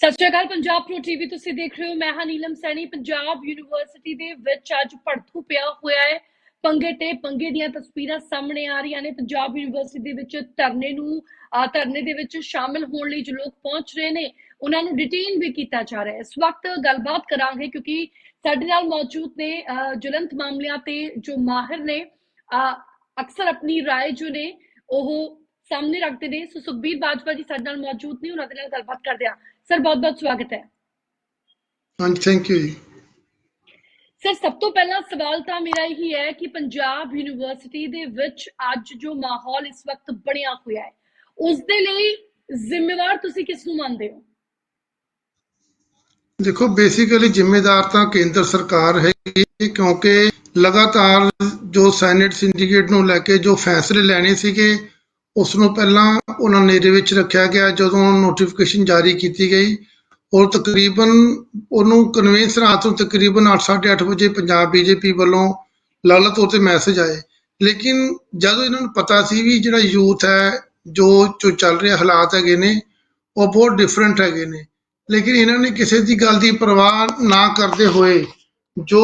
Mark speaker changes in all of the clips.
Speaker 1: ਸਤਿ ਸ਼੍ਰੀ ਅਕਾਲ ਪੰਜਾਬ ਪ੍ਰੋ ਟੀਵੀ ਤੁਸੀਂ ਦੇਖ ਰਹੇ ਹੋ ਮੈਂ ਹਾਂ ਨੀਲਮ ਸੈਣੀ ਪੰਜਾਬ ਯੂਨੀਵਰਸਿਟੀ ਦੇ ਵਿੱਚ ਅੱਜ ਭੜਥੂ ਪਿਆ ਹੋਇਆ ਹੈ ਪੰਗੇ ਤੇ ਪੰਗੇ ਦੀਆਂ ਤਸਵੀਰਾਂ ਸਾਹਮਣੇ ਆ ਰਹੀਆਂ ਨੇ ਪੰਜਾਬ ਯੂਨੀਵਰਸਿਟੀ ਦੇ ਵਿੱਚ ਧਰਨੇ ਨੂੰ ਅਹ ਧਰਨੇ ਦੇ ਵਿੱਚ ਸ਼ਾਮਿਲ ਹੋਣ ਲਈ ਜੋ ਲੋਕ ਪਹੁੰਚ ਰਹੇ ਨੇ ਉਹਨਾਂ ਨੂੰ ਡਿਟੇਨ ਵੀ ਕੀਤਾ ਜਾ ਰਿਹਾ ਹੈ ਇਸ ਵਕਤ ਗੱਲਬਾਤ ਕਰਾਂਗੇ ਕਿਉਂਕਿ ਸਾਡੇ ਨਾਲ ਮੌਜੂਦ ਨੇ ਅਹ ਜੁਲੰਤ ਮਾਮਲਿਆਂ ਤੇ ਜੋ ਮਾਹਿਰ ਨੇ ਅਹ ਅਕਸਰ ਆਪਣੀ رائے ਜੋ ਨੇ ਉਹ ਸਾਹਮਣੇ ਰੱਖਦੇ ਨੇ। ਸੋ ਸੁਖਬੀਰ ਬਾਜਵਾ ਜੀ ਸਾਡੇ ਨਾਲ ਮੌਜੂਦ ਨੇ। ਉਹਨਾਂ ਦੇ ਨਾਲ ਗੱਲਬਾਤ ਕਰਦੇ ਹਾਂ। ਸਰ ਬਹੁਤ ਬਹੁਤ ਸਵਾਗਤ ਹੈ।
Speaker 2: ਹਾਂਜੀ ਥੈਂਕ ਯੂ ਜੀ।
Speaker 1: ਸਰ ਸਭ ਤੋਂ ਪਹਿਲਾ ਸਵਾਲ ਤਾਂ ਮੇਰਾ ਇਹੀ ਹੈ ਕਿ ਪੰਜਾਬ ਯੂਨੀਵਰਸਿਟੀ ਦੇ ਵਿੱਚ ਅੱਜ ਜੋ ਮਾਹੌਲ ਇਸ ਵਕਤ ਬਣਿਆ ਹੋਇਆ ਹੈ ਉਸ ਦੇ ਲਈ ਜ਼ਿੰਮੇਵਾਰ ਤੁਸੀਂ ਕਿਸ ਨੂੰ ਮੰਨਦੇ ਹੋ?
Speaker 2: ਦੇਖੋ ਬੇਸਿਕਲੀ ਜ਼ਿੰਮੇਦਾਰ ਤਾਂ ਕੇਂਦਰ ਸਰਕਾਰ ਹੈਗੀ ਕਿਉਂਕਿ ਲਗਾਤਾਰ ਜੋ ਸੈਨੇਟ ਸਿੰਡੀਕੇਟ ਨੂੰ ਲੈ ਕੇ ਜੋ ਫੈਸਲੇ ਲੈਣੇ ਸੀਗੇ ਉਸ ਨੂੰ ਪਹਿਲਾਂ ਉਹਨਾਂ ਨੇਰੇ ਵਿੱਚ ਰੱਖਿਆ ਗਿਆ, ਜਦੋਂ ਨੋਟੀਫਿਕੇਸ਼ਨ ਜਾਰੀ ਕੀਤੀ ਗਈ ਔਰ ਤਕਰੀਬਨ ਉਹਨੂੰ ਕਨਵੈਂਸ ਰਾਤ ਨੂੰ ਤਕਰੀਬਨ 8:30 ਵਜੇ ਪੰਜਾਬ ਬੀਜੇਪੀ ਵੱਲੋਂ ਲਾਲਾ ਤੌਰ ਤੇ ਮੈਸੇਜ ਆਏ। ਲੇਕਿਨ ਜਦੋਂ ਇਹਨਾਂ ਨੂੰ ਪਤਾ ਸੀ ਵੀ ਜਿਹੜਾ ਯੂਥ ਹੈ, ਜੋ ਜੋ ਚੱਲ ਰਿਹਾ ਹਾਲਾਤ ਹੈਗੇ ਨੇ, ਉਹ ਬਹੁਤ ਡਿਫਰੈਂਟ ਹੈਗੇ ਨੇ। ਲੇਕਿਨ ਇਹਨਾਂ ਨੇ ਕਿਸੇ ਦੀ ਗੱਲ ਦੀ ਪਰਵਾਹ ਨਾ ਕਰਦੇ ਹੋਏ ਜੋ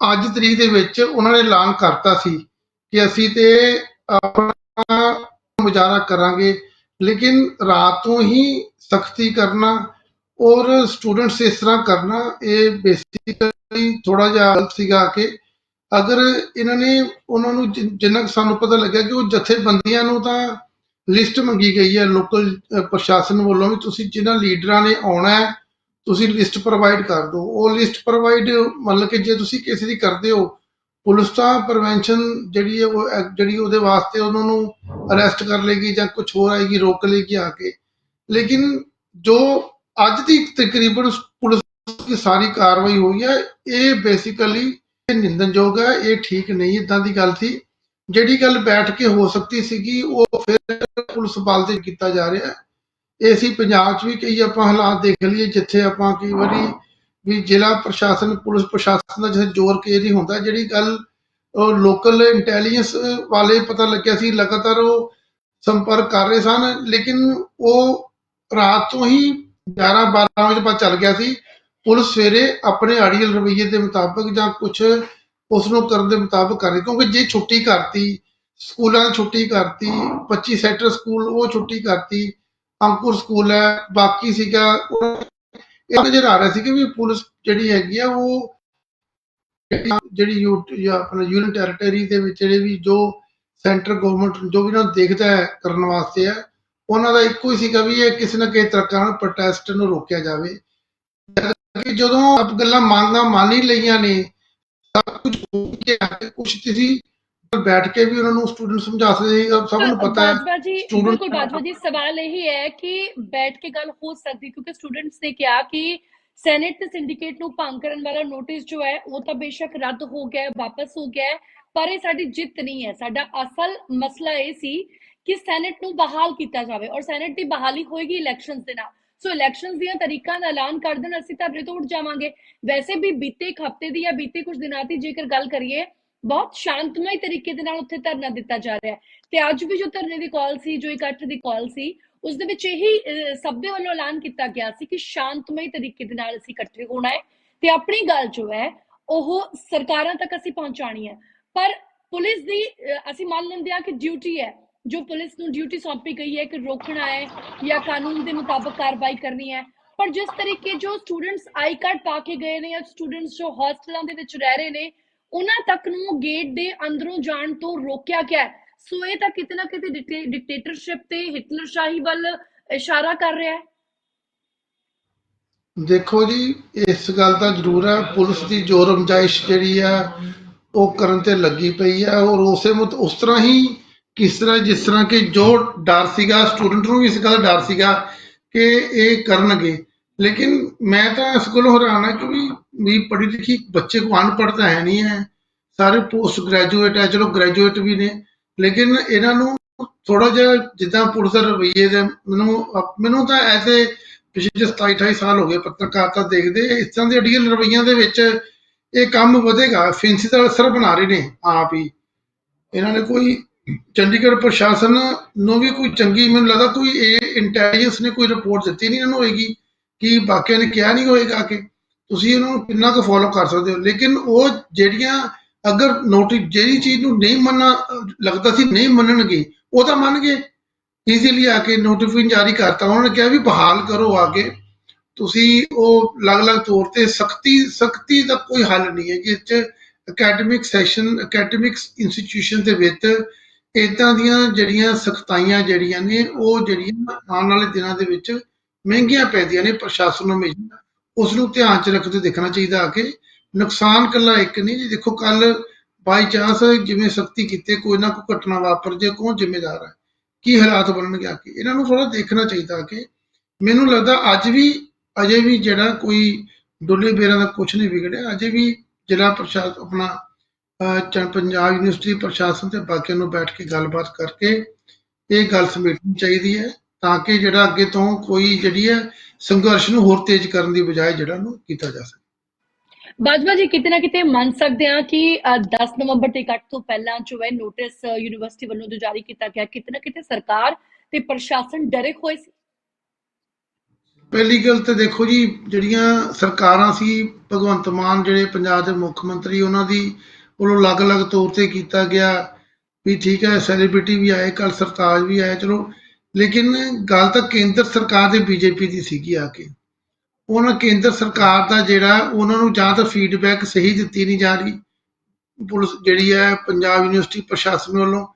Speaker 2: ਅੱਜ ਤਰੀਕ ਦੇ ਵਿੱਚ ਉਹਨਾਂ ਨੇ ਐਲਾਨ ਕਰਤਾ ਸੀ ਕਿ ਅਸੀਂ ਤੇ ਆਪਣਾ ਗੁਜ਼ਾਰਾ ਕਰਾਂਗੇ, ਲੇਕਿਨ ਰਾਤ ਤੋਂ ਹੀ ਸਖਤੀ ਕਰਨਾ ਔਰ ਸਟੂਡੈਂਟਸ ਇਸ ਤਰ੍ਹਾਂ ਕਰਨਾ, ਇਹ ਬੇਸਿਕਲੀ ਥੋੜਾ ਜਿਹਾ ਗਲਤ ਸੀਗਾ ਕਿ ਅਗਰ ਇਹਨਾਂ ਨੇ ਉਹਨਾਂ ਨੂੰ ਜਿੰਨਾ ਕੁ ਸਾਨੂੰ ਪਤਾ ਲੱਗਿਆ ਕਿ ਉਹ ਜਥੇਬੰਦੀਆਂ ਨੂੰ ਤਾਂ ਲਿਸਟ ਮੰਗੀ ਗਈ ਹੈ ਲੋਕਲ ਪ੍ਰਸ਼ਾਸਨ ਵੱਲੋਂ ਵੀ ਤੁਸੀਂ ਜਿਨ੍ਹਾਂ ਲੀਡਰਾਂ ਨੇ ਆਉਣਾ ਹੈ, ਤੁਸੀਂ ਲਿਸਟ ਪ੍ਰੋਵਾਈਡ ਕਰ ਦਿਓ। ਉਹ ਲਿਸਟ ਪ੍ਰੋਵਾਈਡ ਮਤਲਬ ਕਿ ਜੇ ਤੁਸੀਂ ਕਿਸੇ ਦੀ ਕਰਦੇ ਹੋ ਪੁਲਿਸ ਤਾਂ ਪ੍ਰੀਵੈਂਸ਼ਨ ਜਿਹੜੀ ਹੈ ਉਹ ਐਕ- ਜਿਹੜੀ ਉਹਦੇ ਵਾਸਤੇ ਉਹਨਾਂ ਨੂੰ ਅਰੈਸਟ ਕਰ ਲੇਗੀ ਜਾਂ ਕੁਝ ਹੋਰ ਆਏਗੀ, ਰੋਕ ਲੇਗੀ ਆ ਕੇ। ਲੇਕਿਨ ਜੋ ਅੱਜ ਦੀ ਤਕਰੀਬਨ ਪੁਲਿਸ ਦੀ ਸਾਰੀ ਕਾਰਵਾਈ ਹੋਈ ਹੈ, ਇਹ ਬੇਸਿਕਲੀ ਨਿੰਦਨਯੋਗ ਹੈ, ਇਹ ਠੀਕ ਨਹੀਂ ਇਦਾਂ ਦੀ ਗੱਲ ਸੀ। ਜਿਹੜੀ ਗੱਲ ਬੈਠ ਕੇ ਹੋ ਸਕਦੀ ਸੀਗੀ, ਉਹ ਫਿਰ ਪੁਲਿਸ ਬਲ ਤੇ ਕੀਤਾ ਜਾ ਰਿਹਾ ਹੈ। ਇਹ ਸੀ ਪੰਜਾਬ 'ਚ ਵੀ ਕਈ ਆਪਾਂ ਹਾਲਾਤ ਦੇਖ ਲਈਏ, ਜਿੱਥੇ ਆਪਾਂ ਕਈ ਵਾਰੀ ਵੀ ਜ਼ਿਲ੍ਹਾ ਪ੍ਰਸ਼ਾਸਨ, ਪੁਲਿਸ ਪ੍ਰਸ਼ਾਸਨ ਦਾ ਜਿੱਥੇ ਜ਼ੋਰ ਕੇ ਹੁੰਦਾ, ਜਿਹੜੀ ਗੱਲ ਲੋਕਲ ਇੰਟੈਲੀਜੈਂਸ ਵਾਲੇ ਪਤਾ ਲੱਗਿਆ ਸੀ, ਲਗਾਤਾਰ ਉਹ ਸੰਪਰਕ ਕਰ ਰਹੇ ਸਨ, ਲੇਕਿਨ ਉਹ ਰਾਤ ਤੋਂ ਹੀ 11 12 ਵਜੇ ਬਾਅਦ ਚੱਲ ਗਿਆ ਸੀ, ਪੁਲਿਸ ਸਵੇਰੇ ਆਪਣੇ ਆੜੀਅਲ ਰਵੱਈਏ ਦੇ ਮੁਤਾਬਕ ਜਾਂ ਕੁਝ ਉਸ ਨੂੰ ਕਰਨ ਦੇ ਮੁਤਾਬਕ ਕਰ ਰਹੀ, ਕਿਉਂਕਿ ਜੇ ਛੁੱਟੀ ਕਰਤੀ, ਸਕੂਲਾਂ ਨੇ ਛੁੱਟੀ ਕਰਤੀ 25 ਸੈਕਟਰ ਸਕੂਲ ਉਹ ਛੁੱਟੀ ਕਰਤੀ, ਅੰਕੁਰ ਸਕੂਲ ਹੈ, ਬਾਕੀ ਸੀਗਾ ਉਹ- ਇਹ ਨਜ਼ਰ ਆ ਰਿਹਾ ਸੀ ਕਿ ਵੀ ਪੁਲਿਸ ਜਿਹੜੀ ਹੈਗੀ ਆ ਉਹ ਜਿਹੜੀ ਆਪਣਾ ਯੂਨੀਅਨ ਟੈਰੀਟਰੀ ਦੇ ਵਿੱਚ ਜਿਹੜੇ ਵੀ ਜੋ ਸੈਂਟਰ ਗਵਰਨਮੈਂਟ ਜੋ ਵੀ ਉਹਨਾਂ ਦੇਖਦਾ ਹੈ ਕਰਨ ਵਾਸਤੇ ਹੈ ਉਹਨਾਂ ਦਾ ਇੱਕੋ ਹੀ ਸੀਗਾ ਵੀ ਇਹ ਕਿਸੇ ਨਾ ਕਿਸੇ ਤਰ੍ਹਾਂ ਨਾਲ ਪ੍ਰੋਟੈਸਟ ਨੂੰ ਰੋਕਿਆ ਜਾਵੇ। ਕਿ ਜਦੋਂ ਆਪ ਗੱਲਾਂ ਮੰਗਾਂ ਮੰਨ ਹੀ ਲਈਆਂ ਨੇ, ਸਭ ਕੁਝ ਹੋ ਗਿਆ ਕੁਝ ਤੁਸੀਂ ਬੈਠ ਕੇ ਵੀ ਉਹਨਾਂ ਨੂੰ ਸਟੂਡੈਂਟ ਸਮਝਾ ਸਕਦੇ ਸਭ ਨੂੰ ਪਤਾ ਹੈ। student-
Speaker 1: ਬਿਲਕੁਲ ਬਾਜਵਾ ਜੀ ਸਵਾਲ ਇਹ ਹੈ ਕਿ ਬੈਠ ਕੇ ਗੱਲ ਹੋ ਸਕਦੀ ਕਿਉਂਕਿ ਸਟੂਡੈਂਟਸ ਨੇ ਕਿਹਾ ਕਿ ਸੈਨੇਟ ਤੇ ਸਿੰਡੀਕੇਟ ਨੂੰ ਭੰਗ ਕਰਨ ਵਾਲਾ ਨੋਟਿਸ ਜੋ ਹੈ ਉਹ ਤਾਂ ਬੇਸ਼ੱਕ ਰੱਦ ਹੋ ਗਿਆ ਵਾਪਸ ਹੋ ਗਿਆ ਪਰ ਇਹ ਸਾਡੀ ਜਿੱਤ ਨਹੀਂ ਹੈ। ਸਾਡਾ ਅਸਲ ਮਸਲਾ ਇਹ ਸੀ ਕਿ ਸੈਨੇਟ ਨੂੰ ਬਹਾਲ ਕੀਤਾ ਜਾਵੇ ਔਰ ਸੈਨੇਟ ਦੀ ਬਹਾਲੀ ਹੋਏਗੀ ਇਲੈਕਸ਼ਨਸ ਦੇ ਨਾਲ। ਸੋ ਇਲੈਕਸ਼ਨਸ ਦੀਆਂ ਤਰੀਕਾਂ ਦਾ ਐਲਾਨ ਕਰ ਦੇਣ ਅਸੀਂ ਤੋਂ ਉੱਠ ਜਾਵਾਂਗੇ। ਵੈਸੇ ਵੀ ਬੀਤੇ ਇੱਕ ਹਫ਼ਤੇ ਦੀ ਜਾਂ ਬੀਤੇ ਕੁਝ ਦਿਨਾਂ ਦੀ ਜੇਕਰ ਗੱਲ ਕਰੀਏ ਬਹੁਤ ਸ਼ਾਂਤਮਈ ਤਰੀਕੇ ਦੇ ਨਾਲ ਉੱਥੇ ਧਰਨਾ ਦਿੱਤਾ ਜਾ ਰਿਹਾ ਹੈ। ਤੇ ਅੱਜ ਵੀ ਜੋ ਧਰਨੇ ਦੀ ਕਾਲ ਸੀ, ਜੋ ਇਕੱਠ ਦੀ ਕਾਲ ਸੀ, ਉਸ ਦੇ ਵਿੱਚ ਇਹੀ ਸਭ ਦੇ ਵੱਲੋਂ ਐਲਾਨ ਕੀਤਾ ਗਿਆ ਸੀ ਕਿ ਸ਼ਾਂਤਮਈ ਤਰੀਕੇ ਦੇ ਨਾਲ ਅਸੀਂ ਇਕੱਠੇ ਹੋਣਾ ਹੈ ਤੇ ਆਪਣੀ ਗੱਲ ਜੋ ਹੈ, ਉਹ ਸਰਕਾਰਾਂ ਤੱਕ ਅਸੀਂ ਪਹੁੰਚਾਣੀ ਹੈ। ਪਰ ਪੁਲਿਸ ਦੀ ਅਸੀਂ ਮੰਨ ਲੈਂਦੇ ਹਾਂ ਕਿ ਡਿਊਟੀ ਹੈ, ਜੋ ਪੁਲਿਸ ਨੂੰ ਡਿਊਟੀ ਸੌਂਪੀ ਗਈ ਹੈ ਕਿ ਰੋਕਣਾ ਹੈ ਜਾਂ ਕਾਨੂੰਨ ਦੇ ਮੁਤਾਬਕ ਕਾਰਵਾਈ ਕਰਨੀ ਹੈ। ਪਰ ਜਿਸ ਤਰੀਕੇ ਜੋ ਸਟੂਡੈਂਟਸ ਆਈ ਕਾਰਡ ਪਾ ਕੇ ਗਏ ਨੇ ਜਾਂ ਸਟੂਡੈਂਟਸ ਜੋ ਹੋਸਟਲਾਂ ਦੇ ਵਿੱਚ ਰਹਿ ਰਹੇ ਨੇ ਉਹਨਾਂ ਤੱਕ ਨੂੰ ਗੇਟ ਦੇ ਅੰਦਰੋਂ ਜਾਣ ਤੋਂ ਰੋਕਿਆ ਗਿਆ ਸੋ ਇਹ ਤਾਂ ਕਿਤੇ ਨਾ ਕਿਤੇ ਡਿਕਟੇਟਰਸ਼ਿਪ ਤੇ ਹਿਟਲਰਸ਼ਾਹੀ ਵੱਲ ਇਸ਼ਾਰਾ ਕਰ ਰਿਹਾ ਹੈ।
Speaker 2: ਦੇਖੋ ਜੀ, ਇਸ ਗੱਲ ਦਾ ਜ਼ਰੂਰ ਹੈ। ਪੁਲਿਸ ਦੀ ਜ਼ੋਰ ਅਮਜਾਇਸ਼ ਜਿਹੜੀ ਆ, ਉਹ ਕਰਨ ਤੇ ਲੱਗੀ ਪਈ ਹੈ ਔਰ ਉਸੇ ਮੁਤ, ਉਸ ਤਰ੍ਹਾਂ ਹੀ ਕਿਸ ਤਰ੍ਹਾਂ, ਜਿਸ ਤਰ੍ਹਾਂ ਕਿ ਜੋ ਡਰ ਸੀਗਾ ਸਟੂਡੈਂਟ ਨੂੰ ਵੀ ਇਸ ਗੱਲ ਦਾ ਡਰ ਸੀਗਾ ਕਿ ਇਹ ਕਰਨਗੇ। ਲੇਕਿਨ ਮੈਂ ਤਾਂ ਇਸ ਕੋਲੋਂ ਹੈਰਾਨ ਹਾਂ ਕਿ ਵੀ ਵੀ ਪੜ੍ਹੀ ਲਿਖੀ ਬੱਚੇ ਕੋ ਅਨਪੜ੍ਹ ਤਾਂ ਹੈ ਨਹੀਂ ਹੈ। ਸਾਰੇ ਪੋਸਟ ਗ੍ਰੈਜੂਏਟ ਹੈ ਚਲੋ ਗ੍ਰੈਜੂਏਟ ਵੀ ਨੇ, ਲੇਕਿਨ ਇਹਨਾਂ ਨੂੰ ਥੋੜਾ ਜਿਹਾ ਜਿੱਦਾਂ ਪੁਲਿਸ ਦੇ ਰਵੱਈਏ ਦੇ ਮੈਨੂੰ ਮੈਨੂੰ ਤਾਂ ਐਸੇ ਪਿਛਲੇ 27 28 ਸਾਲ ਹੋ ਗਏ ਪੱਤਰਕਾਰਤਾ ਦੇਖਦੇ, ਇਸ ਤਰ੍ਹਾਂ ਦੇ ਅੜੀਅਲ ਰਵੱਈਆਂ ਦੇ ਵਿੱਚ ਇਹ ਕੰਮ ਵਧੇਗਾ, ਫੈਂਸੀ ਦਾ ਅਸਰ ਬਣਾ ਰਹੇ ਨੇ ਆਪ ਹੀ। ਇਹਨਾਂ ਨੇ ਕੋਈ ਚੰਡੀਗੜ੍ਹ ਪ੍ਰਸ਼ਾਸਨ ਨੂੰ ਵੀ ਕੋਈ ਚੰਗੀ, ਮੈਨੂੰ ਲੱਗਦਾ ਕੋਈ ਇਹ ਇੰਟੈਲੀਜੈਂਸ ਨੇ ਕੋਈ ਰਿਪੋਰਟ ਦਿੱਤੀ ਨਹੀਂ ਇਹਨਾਂ ਨੂੰ ਹੋਏਗੀ। ਕਿ ਬਾਕੀਆਂ ਨੇ ਕਿਹਾ ਨਹੀਂ ਹੋਏਗਾ ਕਿ ਤੁਸੀਂ ਇਹਨਾਂ ਨੂੰ ਕਿੰਨਾ ਕੁ ਫੋਲੋ ਕਰ ਸਕਦੇ ਹੋ। ਲੇਕਿਨ ਉਹ ਜਿਹੜੀਆਂ ਅਗਰ ਨੋਟਿਸ ਜਿਹੜੀ ਚੀਜ਼ ਨੂੰ ਨਹੀਂ ਮੰਨਣਾ, ਲੱਗਦਾ ਸੀ ਨਹੀਂ ਮੰਨਣਗੇ, ਉਹ ਤਾਂ ਮੰਨ ਗਏ ਈਜ਼ੀਲੀ ਆ ਕੇ ਨੋਟੀਫਿਕੇਸ਼ਨ ਜਾਰੀ ਕਰਤਾ। ਉਹਨਾਂ ਨੇ ਕਿਹਾ ਵੀ ਬਹਾਲ ਕਰੋ ਆ ਕੇ। ਤੁਸੀਂ ਉਹ ਅਲੱਗ-ਅਲੱਗ ਤੌਰ ਤੇ ਸਖਤੀ ਸਖਤੀ ਦਾ ਕੋਈ ਹੱਲ ਨਹੀਂ ਹੈ ਕਿ ਇਸ ਅਕੈਡਮਿਕ ਸੈਸ਼ਨ ਅਕੈਡਮਿਕਸ ਇੰਸਟੀਟਿਊਸ਼ਨ ਦੇ ਵਿੱਚ ਇਦਾਂ ਦੀਆਂ ਜਿਹੜੀਆਂ ਸਖਤਾਈਆਂ ਜਿਹੜੀਆਂ ਨੇ, ਉਹ ਜਿਹੜੀਆਂ ਆਉਣ ਵਾਲੇ ਦਿਨਾਂ ਦੇ ਵਿੱਚ ਮਹਿੰਗੀਆਂ ਪੈਂਦੀਆਂ ਨੇ ਪ੍ਰਸ਼ਾਸਨ ਨੂੰ ਹਮੇਸ਼ਾ। ਉਸ ਨੂੰ ਧਿਆਨ ਚ ਰੱਖਦੇ ਦੇਖਣਾ ਚਾਹੀਦਾ ਆ ਕਿ ਨੁਕਸਾਨ ਕੱਲਾ ਇੱਕ ਨਹੀਂ, ਜੀ ਦੇਖੋ ਕੱਲ ਬਾਈ ਚਾਂਸ ਜਿਵੇਂ ਸਖਤੀ ਕੀਤੇ, ਕੋਈ ਨਾ ਕੋਈ ਘਟਨਾ ਵਾਪਰ ਜੇ ਕੌਣ ਜ਼ਿੰਮੇਦਾਰ ਹੈ? ਕੀ ਹਾਲਾਤ ਬਣਨਗੇ ਆ ਕੇ ਇਹਨਾਂ ਨੂੰ ਥੋੜਾ ਦੇਖਣਾ ਚਾਹੀਦਾ ਕਿ ਮੈਨੂੰ ਲੱਗਦਾ ਅੱਜ ਵੀ, ਅਜੇ ਵੀ ਜਿਹੜਾ ਕੋਈ ਡੁੱਲੇ ਬੇਰਾਂ ਦਾ ਕੁਝ ਨਹੀਂ ਵਿਗੜਿਆ, ਅਜੇ ਵੀ ਜ਼ਿਲ੍ਹਾ ਪ੍ਰਸ਼ਾਸਨ ਆਪਣਾ ਪੰਜਾਬ ਯੂਨੀਵਰਸਿਟੀ ਪ੍ਰਸ਼ਾਸਨ ਤੇ ਬਾਕੀਆਂ ਨੂੰ ਬੈਠ ਕੇ ਗੱਲਬਾਤ ਕਰਕੇ ਇਹ ਗੱਲ ਸਮੇਟਣੀ ਚਾਹੀਦੀ ਹੈ। ਤਾਂ ਕਿ ਜਿਹੜਾ ਅੱਗੇ ਤੋਂ ਕੋਈ ਜਿਹੜੀ ਹੈ ਸੰਘਰਸ਼ ਨੂੰ ਹੋਰ ਤੇਜ਼ ਕਰਨ ਦੀ ਬਜਾਏ ਜਿਹੜਾ ਨੂੰ ਕੀਤਾ ਜਾ ਸਕੇ।
Speaker 1: ਬਾਜਵਾ ਜੀ ਕਿਤੇ ਨਾ ਕਿਤੇ ਮੰਨ ਸਕਦੇ ਹਾਂ ਕਿ ਅ, 10 ਨਵੰਬਰ ਤੇ ਕੱਟ ਤੋਂ ਪਹਿਲਾਂ ਜੋ ਹੈ ਨੋਟਿਸ ਯੂਨੀਵਰਸਿਟੀ ਵੱਲੋਂ ਜੋ ਜਾਰੀ ਕੀਤਾ ਗਿਆ ਕਿਤੇ ਨਾ ਕਿਤੇ ਸਰਕਾਰ ਤੇ ਪ੍ਰਸ਼ਾਸਨ ਡਰੇ ਹੋਏ ਸੀ?
Speaker 2: ਪਹਿਲੀ ਗੱਲ ਤੇ ਦੇਖੋ ਜੀ ਜਿਹੜੀਆਂ ਸਰਕਾਰਾਂ ਸੀ ਭਗਵੰਤ ਮਾਨ ਜਿਹੜੇ ਪੰਜਾਬ ਦੇ ਮੁੱਖ ਮੰਤਰੀ ਉਹਨਾਂ ਦੀ ਵੱਲੋਂ ਅਲੱਗ-ਅਲੱਗ ਤੌਰ ਤੇ ਕੀਤਾ ਗਿਆ ਵੀ ਠੀਕ ਹੈ ਸੈਲੀਬ੍ਰਿਟੀ ਵੀ ਆਏ ਕੱਲ ਸਰਤਾਜ ਵੀ ਆਏ ਚਲੋ ਲੇਕਿਨ ਗੱਲ ਤਾਂ ਕੇਂਦਰ ਸਰਕਾਰ ਦੇ ਬੀਜੇਪੀ ਦੀ ਸੀਗੀ ਆ ਕੇ। ਉਹਨਾਂ ਕੇਂਦਰ ਸਰਕਾਰ ਦਾ ਜਿਹੜਾ, ਉਹਨਾਂ ਨੂੰ ਜਾਂ ਤਾਂ ਫੀਡਬੈਕ ਸਹੀ ਦਿੱਤੀ ਨਹੀਂ ਜਾ ਰਹੀ। ਪੁਲਿਸ ਜਿਹੜੀ ਹੈ, ਪੰਜਾਬ ਯੂਨੀਵਰਸਿਟੀ ਪ੍ਰਸ਼ਾਸਨ ਵੱਲੋਂ,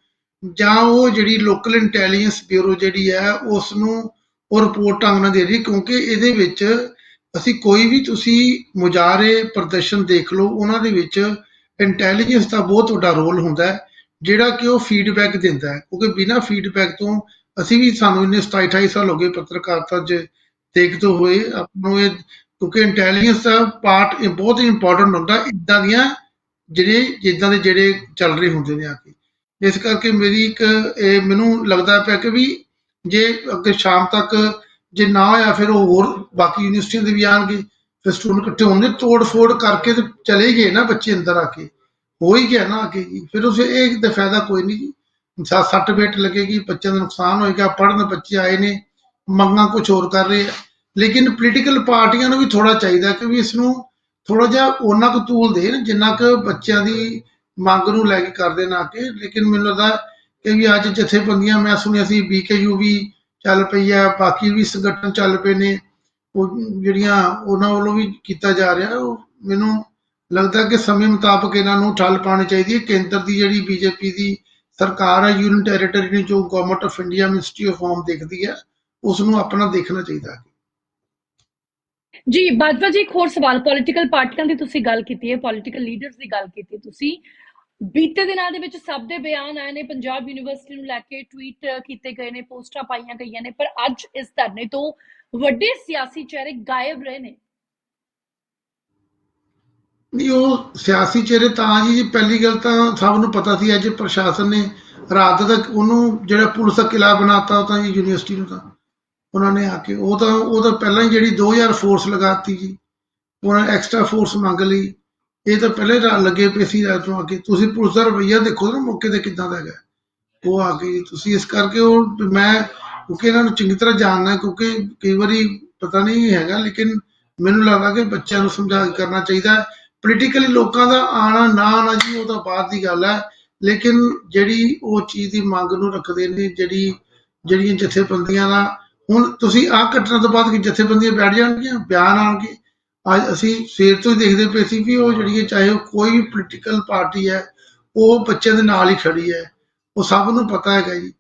Speaker 2: ਜਾਂ ਉਹ ਜਿਹੜੀ ਲੋਕਲ ਇੰਟੈਲੀਜੈਂਸ ਬਿਊਰੋ ਜਿਹੜੀ ਹੈ ਉਸ ਨੂੰ ਉਹ ਰਿਪੋਰਟ ਢੰਗ ਦੇ ਰਹੀ, ਕਿਉਂਕਿ ਇਹਦੇ ਵਿੱਚ ਅਸੀਂ ਕੋਈ ਵੀ ਤੁਸੀਂ ਮੁਜ਼ਾਹਰੇ ਪ੍ਰਦਰਸ਼ਨ ਦੇਖ ਲਓ, ਉਹਨਾਂ ਦੇ ਵਿੱਚ ਇੰਟੈਲੀਜੈਂਸ ਦਾ ਬਹੁਤ ਵੱਡਾ ਰੋਲ ਹੁੰਦਾ ਹੈ, ਜਿਹੜਾ ਕਿ ਉਹ ਫੀਡਬੈਕ ਦਿੰਦਾ ਹੈ। ਕਿਉਂਕਿ ਬਿਨਾਂ ਫੀਡਬੈਕ ਤੋਂ ਅਸੀਂ ਵੀ ਸਾਨੂੰ ਇੰਨੇ 27 28 ਸਾਲ ਹੋ ਗਏ ਪੱਤਰਕਾਰਤਾ 'ਚ ਦੇਖਦੇ ਹੋਏ, ਆਪਾਂ ਨੂੰ ਇਹ ਕਿਉਂਕਿ ਇੰਟੈਲੀਜੈਂਸ ਦਾ ਪਾਰਟ ਬਹੁਤ ਹੀ ਇੰਪੋਰਟੈਂਟ ਹੁੰਦਾ ਇਦਾਂ ਦੀਆਂ ਜਿਹੜੇ, ਜਿੱਦਾਂ ਦੇ ਜਿਹੜੇ ਚੱਲ ਰਹੇ ਹੁੰਦੇ ਨੇ ਆ ਕੇ। ਇਸ ਕਰਕੇ ਮੇਰੀ ਇੱਕ ਇਹ ਮੈਨੂੰ ਲੱਗਦਾ ਪਿਆ ਕਿ ਵੀ ਜੇ ਅੱਗੇ ਸ਼ਾਮ ਤੱਕ ਜੇ ਨਾ ਹੋਇਆ, ਫਿਰ ਉਹ ਹੋਰ ਬਾਕੀ ਯੂਨੀਵਰਸਿਟੀਆਂ ਦੇ ਵੀ ਆਣਗੇ ਫਿਰ ਸਟੂਡੈਂਟ ਇਕੱਠੇ ਹੋਣਗੇ, ਤੋੜ ਫੋੜ ਕਰਕੇ ਤੇ ਚਲੇ ਗਏ ਨਾ ਬੱਚੇ ਅੰਦਰ ਆ ਕੇ। ਹੋ ਹੀ ਗਿਆ ਨਾ ਆ ਕੇ ਫਿਰ ਉਸ ਇਹ ਦਾ ਫਾਇਦਾ ਕੋਈ ਨਹੀਂ ਜੀ। ਸੱਟ ਸੱਟ ਲੱਗੇਗੀ, ਬੱਚਿਆਂ ਦਾ ਨੁਕਸਾਨ ਹੋਏਗਾ, ਪੜ੍ਹਨ ਬੱਚੇ ਆਏ ਨੇ, ਮੰਗਾਂ ਕੁਝ ਹੋਰ ਕਰ ਰਹੇ ਆ। ਲੇਕਿਨ ਪੋਲੀਟੀਕਲ ਪਾਰਟੀਆਂ ਨੂੰ ਵੀ ਥੋੜਾ ਚਾਹੀਦਾ ਕਿ ਵੀ ਇਸ ਨੂੰ ਥੋੜਾ ਜਿਹਾ ਉਹਨਾਂ ਕੁ ਤੂਲ ਦੇਣ, ਜਿੰਨਾ ਕੁ ਬੱਚਿਆਂ ਦੀ ਮੰਗ ਨੂੰ ਲੈ ਕੇ ਕਰਦੇ ਨਾ ਕਿ। ਲੇਕਿਨ ਮੈਨੂੰ ਲੱਗਦਾ ਕਿ ਵੀ ਅੱਜ ਜਥੇਬੰਦੀਆਂ, ਮੈਂ ਸੁਣਿਆ ਸੀ ਬੀਕੇਯੂ ਵੀ ਚੱਲ ਪਈ ਹੈ ਬਾਕੀ ਵੀ ਸੰਗਠਨ ਚੱਲ ਪਏ ਨੇ, ਉਹ ਜਿਹੜੀਆਂ ਉਹਨਾਂ ਵੱਲੋਂ ਵੀ ਕੀਤਾ ਜਾ ਰਿਹਾ, ਉਹ ਮੈਨੂੰ ਲੱਗਦਾ ਕਿ ਸਮੇਂ ਮੁਤਾਬਕ ਇਹਨਾਂ ਨੂੰ ਠੱਲ ਪਾਉਣੀ ਚਾਹੀਦੀ ਹੈ। ਕੇਂਦਰ ਦੀ ਜਿਹੜੀ ਬੀਜੇਪੀ ਦੀ ਸਰਕਾਰ ਹੈ ਯੂਨੀਅਨ ਟੈਰੀਟਰੀ ਨੇ ਜੋ government of India ministry of home ਦੇਖਦੀ ਹੈ ਉਸ ਨੂੰ ਆਪਣਾ ਦੇਖਣਾ ਚਾਹੀਦਾ ਹੈ।
Speaker 1: ਜੀ, ਬਾਜਵਾ ਜੀ, ਇੱਕ ਹੋਰ ਸਵਾਲ ਪੋਲੀਟੀਕਲ ਪਾਰਟੀਆਂ ਦੀ ਤੁਸੀਂ ਗੱਲ ਕੀਤੀ ਹੈ ਪੋਲੀਟੀਕਲ ਲੀਡਰਸ ਦੀ ਗੱਲ ਕੀਤੀ ਤੁਸੀਂ। ਬੀਤੇ ਦਿਨਾਂ ਦੇ ਵਿੱਚ ਸਭ ਦੇ ਬਿਆਨ ਆਏ ਨੇ, ਪੰਜਾਬ ਯੂਨੀਵਰਸਿਟੀ ਨੂੰ ਲੈ ਕੇ ਟਵੀਟ ਕੀਤੇ ਗਏ ਨੇ, ਪੋਸਟਾਂ ਪਾਈਆਂ ਗਈਆਂ ਨੇ, ਪਰ ਅੱਜ ਇਸ ਧਰਨੇ ਤੋਂ ਵੱਡੇ ਸਿਆਸੀ ਚਿਹਰੇ ਗਾਇਬ ਰਹੇ ਨੇ।
Speaker 2: ਨਹੀਂ, ਉਹ ਸਿਆਸੀ ਚਿਹਰੇ ਤਾਂ ਜੀ ਪਹਿਲੀ ਗੱਲ ਤਾਂ ਸਭ ਨੂੰ ਪਤਾ ਸੀ ਅੱਜ ਪ੍ਰਸ਼ਾਸਨ ਨੇ ਰਾਤ ਤੱਕ ਉਹਨੂੰ ਜਿਹੜਾ ਪੁਲਿਸ ਦਾ ਕਿਲਾ ਬਣਾਤਾ, ਉਹ ਤਾਂ ਜੀ ਯੂਨੀਵਰਸਿਟੀ ਨੂੰ ਤਾਂ। ਉਹਨਾਂ ਨੇ ਆ ਕੇ, ਉਹ ਤਾਂ ਉਹ ਤਾਂ ਪਹਿਲਾਂ ਹੀ ਜਿਹੜੀ 2000 ਫੋਰਸ ਲਗਾਤੀ ਜੀ, ਉਹਨਾਂ ਐਕਸਟਰਾ ਫੋਰਸ ਮੰਗ ਲਈ। ਇਹ ਤਾਂ ਪਹਿਲੇ ਹੀ ਲੱਗੇ ਪਏ ਸੀ ਰਾਤ ਨੂੰ ਆ ਕੇ। ਤੁਸੀਂ ਪੁਲਿਸ ਦਾ ਰਵੱਈਆ ਦੇਖੋ ਨਾ, ਮੌਕੇ ਤੇ ਕਿੱਦਾਂ ਦਾ ਹੈਗਾ। ਉਹ ਆ ਕੇ ਜੀ, ਤੁਸੀਂ ਇਸ ਕਰਕੇ ਉਹ, ਮੈਂ, ਕਿਉਂਕਿ ਇਹਨਾਂ ਨੂੰ ਚੰਗੀ ਤਰ੍ਹਾਂ ਜਾਣਨਾ ਕਿਉਂਕਿ ਕਈ ਵਾਰੀ ਪਤਾ ਨਹੀਂ ਹੈਗਾ, ਲੇਕਿਨ ਮੈਨੂੰ ਲੱਗਦਾ ਕਿ ਬੱਚਿਆਂ ਨੂੰ ਸਮਝਾ ਕਰਨਾ ਚਾਹੀਦਾ। ਪੋਲੀਟੀਕਲੀ ਲੋਕਾਂ ਦਾ ਆਣਾ ਨਾ ਆਣਾ ਜੀ, ਉਹ ਤਾਂ ਬਾਅਦ ਦੀ ਗੱਲ ਹੈ। ਲੇਕਿਨ ਜਿਹੜੀ ਉਹ ਚੀਜ਼ ਦੀ ਮੰਗ ਨੂੰ ਰੱਖਦੇ ਨੇ, ਜਿਹੜੀ, ਜਿਹੜੀਆਂ ਜਥੇਬੰਦੀਆਂ ਦਾ, ਹੁਣ ਤੁਸੀਂ ਆਹ ਘਟਨਾ ਤੋਂ ਬਾਅਦ ਕਿ ਜਥੇਬੰਦੀਆਂ ਬੈਠ ਜਾਣਗੀਆਂ? ਬਿਆਨ ਆਉਣਗੇ। ਅੱਜ ਅਸੀਂ ਸਵੇਰ ਤੋਂ ਹੀ ਦੇਖਦੇ ਪਏ ਸੀ ਵੀ ਉਹ ਜਿਹੜੀ ਚਾਹੇ ਉਹ ਕੋਈ ਵੀ ਪੋਲੀਟੀਕਲ ਪਾਰਟੀ ਹੈ, ਉਹ ਬੱਚਿਆਂ ਦੇ ਨਾਲ ਹੀ ਖੜੀ ਹੈ। ਉਹ ਸਭ ਨੂੰ ਪਤਾ ਹੈਗਾ ਜੀ।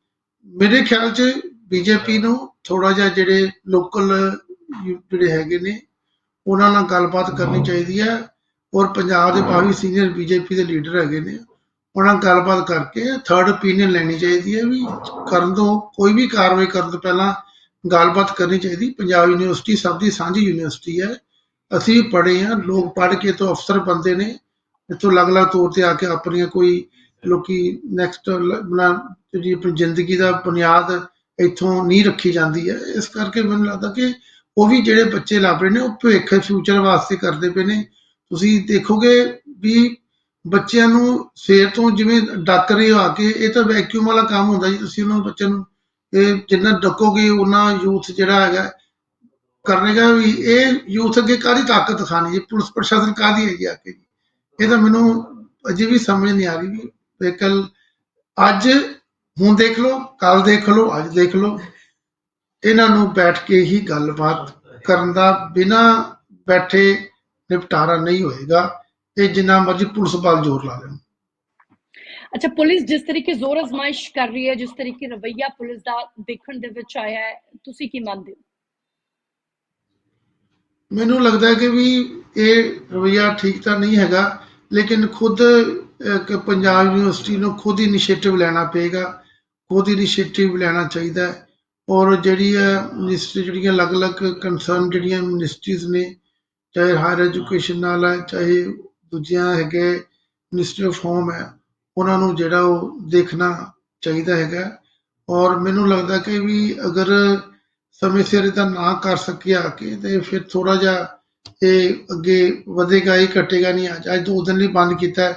Speaker 2: ਮੇਰੇ ਖਿਆਲ 'ਚ ਬੀਜੇਪੀ ਨੂੰ ਥੋੜਾ ਜਿਹਾ ਜਿਹੜੇ ਲੋਕਲ ਜਿਹੜੇ ਹੈਗੇ ਨੇ, ਉਹਨਾਂ ਨਾਲ ਗੱਲਬਾਤ ਕਰਨੀ ਚਾਹੀਦੀ ਹੈ। ਔਰ ਪੰਜਾਬ ਦੇ ਭਾਵੀ ਸੀਨੀਅਰ ਬੀਜੇਪੀ ਦੇ ਲੀਡਰ ਹੈਗੇ ਨੇ, ਉਹਨਾਂ ਨਾਲ ਗੱਲਬਾਤ ਕਰਕੇ ਥਰਡ ਓਪੀਨੀਅਨ ਲੈਣੀ ਚਾਹੀਦੀ ਹੈ ਵੀ ਕਰਨ ਤੋਂ ਕੋਈ ਵੀ ਕਾਰਵਾਈ ਕਰਨ ਤੋਂ ਪਹਿਲਾਂ ਗੱਲਬਾਤ ਕਰਨੀ ਚਾਹੀਦੀ। ਪੰਜਾਬ ਯੂਨੀਵਰਸਿਟੀ ਸਭ ਦੀ ਸਾਂਝੀ ਯੂਨੀਵਰਸਿਟੀ ਹੈ। ਅਸੀਂ ਪੜ੍ਹੇ ਹਾਂ, ਲੋਕ ਪੜ੍ਹ ਕੇ ਤੋਂ ਅਫਸਰ ਬੰਦੇ ਨੇ। ਇੱਥੋਂ ਅਲੱਗ-ਅਲੱਗ ਤੌਰ ਤੇ ਆ ਕੇ ਆਪਣੀਆਂ ਕੋਈ ਲੋਕੀ ਨੈਕਸਟ ਬਣਾ ਜਿਹੜੀ ਆਪਣੀ ਜ਼ਿੰਦਗੀ ਦਾ ਬੁਨਿਆਦ ਇੱਥੋਂ ਨਹੀਂ ਰੱਖੀ ਜਾਂਦੀ ਹੈ। ਇਸ ਕਰਕੇ ਮੈਨੂੰ ਲੱਗਦਾ ਕਿ ਉਹ ਵੀ ਜਿਹੜੇ ਬੱਚੇ ਲੱਭ ਰਹੇ ਨੇ, ਉਹ ਭਵਿੱਖ ਫਿਊਚਰ ਵਾਸਤੇ ਕਰਦੇ ਪਏ ਨੇ। ਤੁਸੀਂ ਦੇਖੋਗੇ ਵੀ ਬੱਚਿਆਂ ਨੂੰ ਸਵੇਰ ਤੋਂ ਜਿਵੇਂ ਡੱਕ ਰਹੇ ਹੋ ਆ ਕੇ ਇਹ ਤਾਂ ਵੈਕਿਊਮ ਵਾਲਾ ਕੰਮ ਹੁੰਦਾ ਜੀ, ਤੁਸੀਂ ਉਹਨਾਂ ਬੱਚਿਆਂ ਨੂੰ ਇਹ ਜਿੰਨਾ ਡੱਕੋਗੇ, ਉਹਨਾਂ ਯੂਥ ਜਿਹੜਾ ਹੈਗਾ, ਕਰਨੇਗਾ ਵੀ ਇਹ ਯੂਥ ਅੱਗੇ ਕਾਹਦੀ ਤਾਕਤ ਖਾਣੀ ਹੈ ਪੁਲਿਸ ਪ੍ਰਸ਼ਾਸਨ ਕਾਹਦੀ ਹੈ ਜੀ ਆ ਕੇ ਇਹ ਤਾਂ ਮੈਨੂੰ ਅਜੇ ਵੀ ਸਮਝ ਨਹੀਂ ਆ ਰਹੀ ਵੀ ਇਹ ਕੱਲ, ਅੱਜ ਹੁਣ ਦੇਖ ਲਓ, ਕੱਲ ਦੇਖ ਲਓ, ਅੱਜ ਦੇਖ ਲਓ। ਇਹਨਾਂ ਨੂੰ ਬੈਠ ਕੇ ਹੀ ਗੱਲਬਾਤ ਕਰਨ ਦਾ ਬਿਨਾ ਬੈਠੇ ਨਿਪਟਾਰਾ ਨਹੀਂ ਹੋਏਗਾ ਇਹ ਜਿੰਨਾ ਮਰਜ਼ੀ ਪੁਲਿਸ ਬਲ ਜ਼ੋਰ ਲਾ ਲੈਣ
Speaker 1: ਅੱਛਾ ਪੁਲਿਸ ਜਿਸ ਤਰੀਕੇ ਜ਼ੋਰ ਅਜ਼ਮਾਇਸ਼ ਕਰ ਰਹੀ ਹੈ ਜਿਸ ਤਰੀਕੇ ਰਵਈਆ ਪੁਲਿਸ ਦਾ ਦੇਖਣ ਦੇ ਵਿੱਚ ਆਇਆ ਹੈ ਤੁਸੀਂ ਕੀ ਮੰਨਦੇ ਹੋ?
Speaker 2: ਮੈਨੂੰ ਲੱਗਦਾ ਹੈ ਕਿ ਵੀ ਇਹ ਰਵਈਆ ਠੀਕ ਤਾਂ ਨਹੀਂ ਹੈਗਾ ਲੇਕਿਨ ਖੁਦ ਪੰਜਾਬ ਯੂਨੀਵਰਸਿਟੀ ਨੂੰ ਖੁਦ ਇਨੀਸ਼ੀਏਟਿਵ ਲੈਣਾ ਪਏਗਾ ਖੁਦ ਇਨੀਸ਼ੀਏਟਿਵ ਲੈਣਾ ਚਾਹੀਦਾ ਹੈ। ਔਰ ਜਿਹੜੀ ਹੈ ਮਿਨਿਸਟਰੀ ਜਿਹੜੀਆਂ ਅਲੱਗ-ਅਲੱਗ ਕੰਸਰਨ ਜਿਹੜੀਆਂ ਮਿਨਿਸਟਰੀਜ਼ ਨੇ ਚਾਹੇ ਹਾਇਰ ਐਜੂਕੇਸ਼ਨ ਨਾਲ ਹੈ, ਚਾਹੇ ਦੂਜੀਆਂ ਹੈਗੇ ਮਿਨਿਸਟਰੀ ਆਫ ਹੋਮ ਹੈ, ਉਹਨਾਂ ਨੂੰ ਜਿਹੜਾ ਉਹ ਦੇਖਣਾ ਚਾਹੀਦਾ ਹੈਗਾ। ਔਰ ਮੈਨੂੰ ਲੱਗਦਾ ਕਿ ਵੀ ਅਗਰ ਸਮੇਂ ਸਿਰ ਇਹਦਾ ਨਾ ਕਰ ਸਕਿਆ ਕਿ, ਤੇ ਫਿਰ ਥੋੜਾ ਜਿਹਾ ਇਹ ਅੱਗੇ ਵਧੇਗਾ ਹੀ ਘਟੇਗਾ ਨਹੀਂ। ਅੱਜ ਅੱਜ ਦੋ ਦਿਨ ਲਈ ਬੰਦ ਕੀਤਾ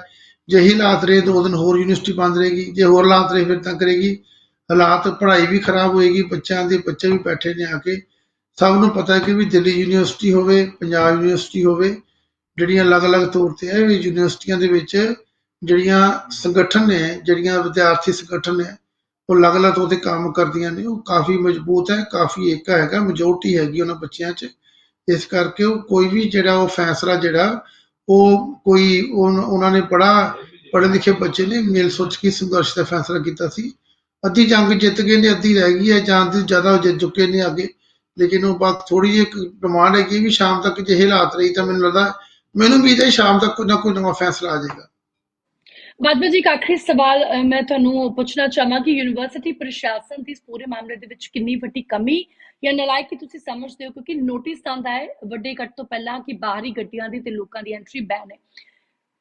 Speaker 2: ਜੇ ਹੀ ਹਾਲਾਤ ਰਹੇ, ਦੋ ਦਿਨ ਹੋਰ ਯੂਨੀਵਰਸਿਟੀ ਬੰਦ ਰਹੇਗੀ। ਜੇ ਹੋਰ ਹਾਲਾਤ ਰਹੇ, ਫਿਰ ਤਾਂ ਕਰੇਗੀ। ਹਾਲਾਤ, ਪੜ੍ਹਾਈ ਵੀ ਖਰਾਬ ਹੋਏਗੀ, ਬੱਚਿਆਂ ਦੇ ਬੱਚੇ ਵੀ ਬੈਠੇ ਨੇ ਆ ਕੇ। ਸਭ ਨੂੰ ਪਤਾ ਹੈ ਕਿ ਵੀ ਦਿੱਲੀ ਯੂਨੀਵਰਸਿਟੀ ਹੋਵੇ, ਪੰਜਾਬ ਯੂਨੀਵਰਸਿਟੀ ਹੋਵੇ, ਜਿਹੜੀਆਂ ਅਲੱਗ-ਅਲੱਗ ਤੌਰ ਤੇ ਹੈ, ਵੀ ਯੂਨੀਵਰਸਿਟੀਆਂ ਦੇ ਵਿੱਚ ਜਿਹੜੀਆਂ ਸੰਗਠਨ ਨੇ, ਜਿਹੜੀਆਂ ਵਿਦਿਆਰਥੀ ਸੰਗਠਨ ਨੇ, ਉਹ ਅਲੱਗ-ਅਲੱਗ ਤੌਰ ਤੇ ਕੰਮ ਕਰਦੀਆਂ ਨੇ, ਉਹ ਕਾਫੀ ਮਜ਼ਬੂਤ ਹੈ, ਕਾਫੀ ਏਕਾ ਹੈਗਾ ਮੈਜੋਰਟੀ ਹੈਗੀ ਉਹਨਾਂ ਬੱਚਿਆਂ 'ਚ। ਇਸ ਕਰਕੇ ਉਹ ਕੋਈ ਵੀ ਜਿਹੜਾ ਉਹ ਫੈਸਲਾ ਜਿਹੜਾ, ਉਹ ਕੋਈ ਉਨ- ਉਹਨਾਂ ਨੇ ਬੜਾ ਪੜ੍ਹੇ ਲਿਖੇ ਬੱਚੇ ਨੇ, ਮੇਲ ਸੋਚ ਕੇ ਸੰਘਰਸ਼ ਦਾ ਫੈਸਲਾ ਕੀਤਾ ਸੀ। ਅੱਧੀ ਜੰਗ ਜਿੱਤ ਗਏ ਨੇ, ਅੱਧੀ ਰਹਿ ਗਈ ਹੈ, ਜਾਂ ਦੀ ਜ਼ਿਆਦਾ ਜਿੱਤ ਚੁੱਕੇ ਨੇ ਅੱਗੇ। ਲੇਕਿਨ ਉਹ ਬਾਤ ਥੋੜੀ ਜਿਹੀ ਇੱਕ ਡਿਮਾਂਡ ਹੈਗੀ ਵੀ ਸ਼ਾਮ ਤੱਕ ਜੇ ਹਾਲਾਤ ਰਹੀ ਤਾਂ ਮੈਨੂੰ ਲੱਗਦਾ ਮੈਨੂੰ ਉਮੀਦ ਹੈ ਸ਼ਾਮ ਤੱਕ ਕੋਈ ਨਾ ਕੋਈ ਨਵਾਂ ਫੈਸਲਾ ਆ ਜਾਏਗਾ।
Speaker 1: ਬਾਜਵਾ ਜੀ, ਇੱਕ ਆਖਰੀ ਸਵਾਲ ਮੈਂ ਤੁਹਾਨੂੰ ਪੁੱਛਣਾ ਚਾਹਾਂ ਕਿ ਯੂਨੀਵਰਸਿਟੀ ਪ੍ਰਸ਼ਾਸਨ ਦੀ ਇਸ ਪੂਰੇ ਮਾਮਲੇ ਦੇ ਵਿੱਚ ਕਿੰਨੀ ਵੱਡੀ ਕਮੀ ਜਾਂ ਨਲਾਇਕੀ ਤੁਸੀਂ ਸਮਝਦੇ ਹੋ? ਕਿਉਂਕਿ ਨੋਟਿਸ ਆਉਂਦਾ ਹੈ ਵੱਡੇ ਇਕੱਠ ਤੋਂ ਪਹਿਲਾਂ ਕਿ ਬਾਹਰੀ ਗੱਡੀਆਂ ਦੀ ਤੇ ਲੋਕਾਂ ਦੀ ਐਂਟਰੀ ਬੈਨ ਹੈ।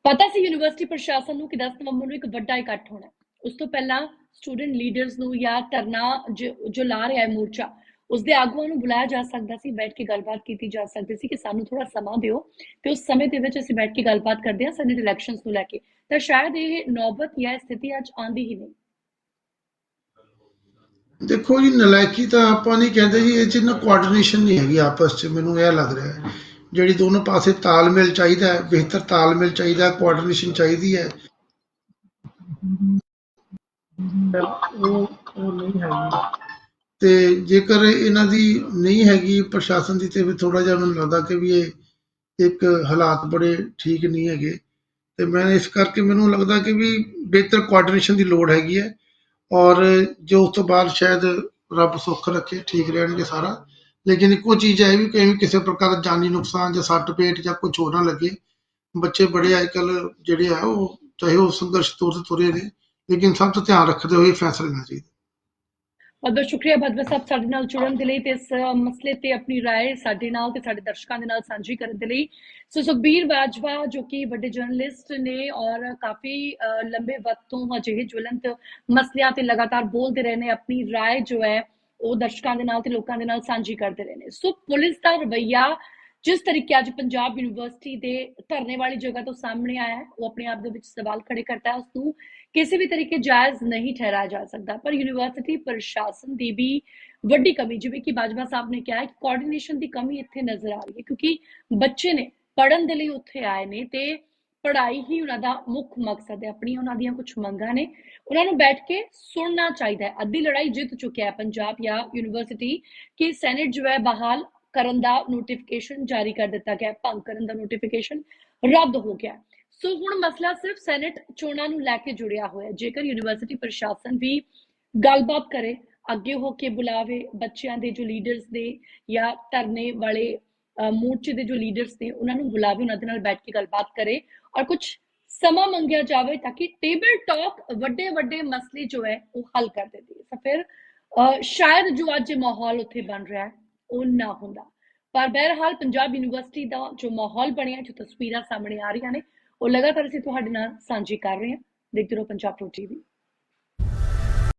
Speaker 1: ਪਤਾ ਸੀ ਯੂਨੀਵਰਸਿਟੀ ਪ੍ਰਸ਼ਾਸਨ ਨੂੰ ਕਿ 10 ਨਵੰਬਰ ਨੂੰ ਇੱਕ ਵੱਡਾ ਇਕੱਠ ਹੋਣਾ ਉਸ ਤੋਂ ਪਹਿਲਾਂ ਸਟੂਡੈਂਟ ਲੀਡਰਸ ਨੂੰ ਜਾਂ ਧਰਨਾ ਜੋ ਲਾ ਰਿਹਾ ਹੈ ਮੋਰਚਾ ਉਸ ਦੇ ਆਗੂਆਂ ਨੂੰ ਬੁਲਾਇਆ ਜਾ ਸਕਦਾ ਸੀ ਬੈਠ ਕੇ ਗੱਲਬਾਤ ਕੀਤੀ ਜਾ ਸਕਦੀ ਸੀ ਕਿ ਸਾਨੂੰ ਥੋੜਾ ਸਮਾਂ ਦਿਓ ਤੇ ਉਸ ਸਮੇਂ ਦੇ ਵਿੱਚ ਅਸੀਂ ਬੈਠ ਕੇ ਗੱਲਬਾਤ ਕਰਦੇ ਹਾਂ ਸੈਨੇਟ ਇਲੈਕਸ਼ਨਸ ਨੂੰ ਲੈ ਕੇ। ਤਾਂ ਸ਼ਾਇਦ ਇਹ ਨੌਬਤ ਜਾਂ ਸਥਿਤੀ ਅੱਜ ਆਂਦੀ ਹੀ ਨਹੀਂ।
Speaker 2: ਦੇਖੋ ਜੀ ਨਲਾਇਕੀ ਤਾਂ ਆਪਾਂ ਨਹੀਂ ਕਹਿੰਦੇ ਜੀ ਇਹ ਚ ਨਾ ਕੋਆਰਡੀਨੇਸ਼ਨ ਨਹੀਂ ਹੈਗੀ ਆਪਸ ਚ ਮੈਨੂੰ ਇਹ ਲੱਗ ਰਿਹਾ ਹੈ। ਜਿਹੜੀ ਦੋਨੋਂ ਪਾਸੇ ਤਾਲਮੇਲ ਚਾਹੀਦਾ ਹੈ ਬਿਹਤਰ ਤਾਲਮੇਲ ਚਾਹੀਦਾ ਕੋਆਰਡੀਨੇਸ਼ਨ ਚਾਹੀਦੀ ਹੈ। ਉਹ ਉਹ ਨਹੀਂ ਹੈਗੀ। ਤੇ ਜੇਕਰ ਇਹਨਾਂ ਦੀ ਨਹੀਂ ਹੈਗੀ ਪ੍ਰਸ਼ਾਸਨ ਦੀ ਤੇ ਵੀ ਥੋੜਾ ਜਿਹਾ ਮੈਨੂੰ ਲੱਗਦਾ ਕਿ ਵੀ ਇਹ ਇੱਕ ਹਾਲਾਤ ਬੜੇ ਠੀਕ ਨਹੀਂ ਹੈਗੇ। ਤੇ ਮੈਂ ਇਸ ਕਰਕੇ ਮੈਨੂੰ ਲੱਗਦਾ ਕਿ ਵੀ ਬਿਹਤਰ ਕੋਆਰਡੀਨੇਸ਼ਨ ਦੀ ਲੋੜ ਹੈਗੀ ਹੈ ਔਰ ਜੋ ਉਸ ਤੋਂ ਬਾਅਦ ਸ਼ਾਇਦ ਰੱਬ ਸੁੱਖ ਰੱਖੇ, ਠੀਕ ਰਹਿਣਗੇ ਸਾਰਾ। ਲੇਕਿਨ ਇੱਕੋ ਚੀਜ਼ ਹੈ ਵੀ ਕहीं ਕਿਸੇ ਪ੍ਰਕਾਰ ਦਾ ਜਾਨੀ ਨੁਕਸਾਨ ਜਾਂ ਸੱਟ ਪੇਟ ਜਾਂ ਕੁਝ ਹੋਰ ਨਾ ਲੱਗੇ। ਬੱਚੇ ਬੜੇ ਅੱਜ ਕੱਲ ਜਿਹੜੇ ਆ ਉਹ ਚਾਹੇ ਉਹ ਸੰਘਰਸ਼ ਤੌਰ ਤੇ ਤੁਰੇ ਨੇ, ਲੇਕਿਨ ਸਭ ਤੋਂ ਧਿਆਨ ਰੱਖਦੇ ਹੋਏ ਫੈਸਲਾ ਲੈਣਾ ਚਾਹੀਦਾ।
Speaker 1: ਬਹੁਤ ਬਹੁਤ ਸ਼ੁਕਰੀਆ ਭਦਵਾ ਸਾਹਿਬ ਸਾਡੇ ਨਾਲ ਜੁੜਨ ਦੇ ਲਈ ਤੇ ਇਸ ਅ, ਮਸਲੇ ਤੇ ਆਪਣੀ رائے ਸਾਡੇ ਨਾਲ ਤੇ ਸਾਡੇ ਦਰਸ਼ਕਾਂ ਦੇ ਨਾਲ ਸਾਂਝੀ ਕਰਨ ਦੇ ਲਈ ਸੋ ਸੁਖਬੀਰ ਬਾਜਵਾ ਜੋ ਕਿ ਵੱਡੇ ਜਰਨਲਿਸਟ ਨੇ ਔਰ ਕਾਫੀ ਅ, ਲੰਬੇ ਵਕਤ ਤੋਂ ਅਜਿਹੇ ਜਵਲੰਤ ਮਸਲਿਆਂ ਤੇ ਲਗਾਤਾਰ ਬੋਲਦੇ ਰਹੇ ਨੇ ਆਪਣੀ رائے ਜੋ ਹੈ ਉਹ ਦਰਸ਼ਕਾਂ ਦੇ ਨਾਲ ਤੇ ਲੋਕਾਂ ਦੇ ਨਾਲ ਸਾਂਝੀ ਕਰਦੇ ਰਹੇ ਨੇ ਸੋ ਪੁਲਿਸ ਦਾ ਰਵੱਈਆ ਜਿਸ ਤਰੀਕੇ ਅੱਜ ਪੰਜਾਬ ਯੂਨੀਵਰਸਿਟੀ ਦੇ ਧਰਨੇ ਵਾਲੀ ਜਗ੍ਹਾ ਤੋਂ ਸਾਹਮਣੇ ਆਇਆ ਹੈ ਉਹ ਆਪਣੇ ਆਪ ਦੇ ਵਿੱਚ ਸਵਾਲ ਖੜੇ ਕਰਦਾ ਹੈ ਉਸ ਨੂੰ ਕਿਸੇ ਵੀ ਤਰੀਕੇ ਜਾਇਜ਼ ਨਹੀਂ ਠਹਿਰਾਇਆ ਜਾ ਸਕਦਾ, ਪਰ ਯੂਨੀਵਰਸਿਟੀ ਪ੍ਰਸ਼ਾਸਨ ਦੀ ਵੀ ਵੱਡੀ ਕਮੀ, ਜਿਵੇਂ ਕਿ ਬਾਜਵਾ ਸਾਹਿਬ ਨੇ ਕਿਹਾ ਕਿ ਕੋਆਰਡੀਨੇਸ਼ਨ ਦੀ ਕਮੀ ਇੱਥੇ ਨਜ਼ਰ ਆ ਰਹੀ ਹੈ, ਕਿਉਂਕਿ ਬੱਚੇ ਨੇ ਪੜਨ ਦੇ ਲਈ ਉੱਥੇ ਆਏ ਨੇ ਤੇ ਪੜ੍ਹਾਈ ਹੀ ਉਹਨਾਂ ਦਾ ਮੁੱਖ ਮਕਸਦ ਹੈ, ਆਪਣੀਆਂ ਉਹਨਾਂ ਦੀਆਂ ਕੁਝ ਮੰਗਾਂ ਨੇ। ਉਹਨਾਂ ਨੂੰ ਬੈਠ ਕੇ ਸੁਣਨਾ ਚਾਹੀਦਾ ਹੈ। ਅੱਧੀ ਲੜਾਈ ਜਿੱਤ ਚੁੱਕਿਆ ਹੈ ਪੰਜਾਬ ਜਾਂ ਯੂਨੀਵਰਸਿਟੀ ਕਿ ਸੈਨੇਟ ਜੋ ਹੈ ਬਹਾਲ ਕਰਨ ਦਾ ਨੋਟੀਫਿਕੇਸ਼ਨ ਜਾਰੀ ਕਰ ਦਿੱਤਾ ਗਿਆ ਭੰਗ ਕਰਨ ਦਾ ਨੋਟੀਫਿਕੇਸ਼ਨ ਰੱਦ ਹੋ ਗਿਆ ਸੋ ਹੁਣ ਮਸਲਾ ਸਿਰਫ ਸੈਨੇਟ ਚੋਣਾਂ ਨੂੰ ਲੈ ਕੇ ਜੁੜਿਆ ਹੋਇਆ ਹੈ। ਜੇਕਰ ਯੂਨੀਵਰਸਿਟੀ ਪ੍ਰਸ਼ਾਸਨ ਵੀ ਗੱਲਬਾਤ ਕਰੇ, ਅੱਗੇ ਹੋ ਕੇ ਬੁਲਾਵੇ ਬੱਚਿਆਂ ਦੇ ਜੋ ਲੀਡਰਸ ਨੇ ਜਾਂ ਧਰਨੇ ਵਾਲੇ ਮੋਰਚੇ ਦੇ ਜੋ ਲੀਡਰਸ ਨੇ, ਉਹਨਾਂ ਨੂੰ ਬੁਲਾਵੇ, ਉਹਨਾਂ ਦੇ ਨਾਲ ਬੈਠ ਕੇ ਗੱਲਬਾਤ ਕਰੇ ਔਰ ਕੁਝ ਸਮਾਂ ਮੰਗਿਆ ਜਾਵੇ ਤਾਂ ਕਿ ਟੇਬਲ ਟਾਕ ਵੱਡੇ ਵੱਡੇ ਮਸਲੇ ਜੋ ਹੈ ਉਹ ਹੱਲ ਕਰ ਦਿੱਤੇ ਤਾਂ ਫਿਰ ਸ਼ਾਇਦ ਜੋ ਅੱਜ ਮਾਹੌਲ ਉੱਥੇ ਬਣ ਰਿਹਾ ਹੈ, ਉਹ ਨਾ ਹੁੰਦਾ। ਪਰ ਬਹਿਰਹਾਲ ਪੰਜਾਬ ਯੂਨੀਵਰਸਿਟੀ ਦਾ ਜੋ ਮਾਹੌਲ ਬਣਿਆ, ਜੋ ਤਸਵੀਰਾਂ ਸਾਹਮਣੇ ਆ ਰਹੀਆਂ ਨੇ ਉਹ ਲਗਾਤਾਰ ਅਸੀਂ ਤੁਹਾਡੇ ਨਾਲ ਸਾਂਝੀ ਕਰ ਰਹੇ ਹਾਂ। ਦੇਖਦੇ ਰਹੋ ਪੰਜਾਬ ਪ੍ਰੋ ਟੀਵੀ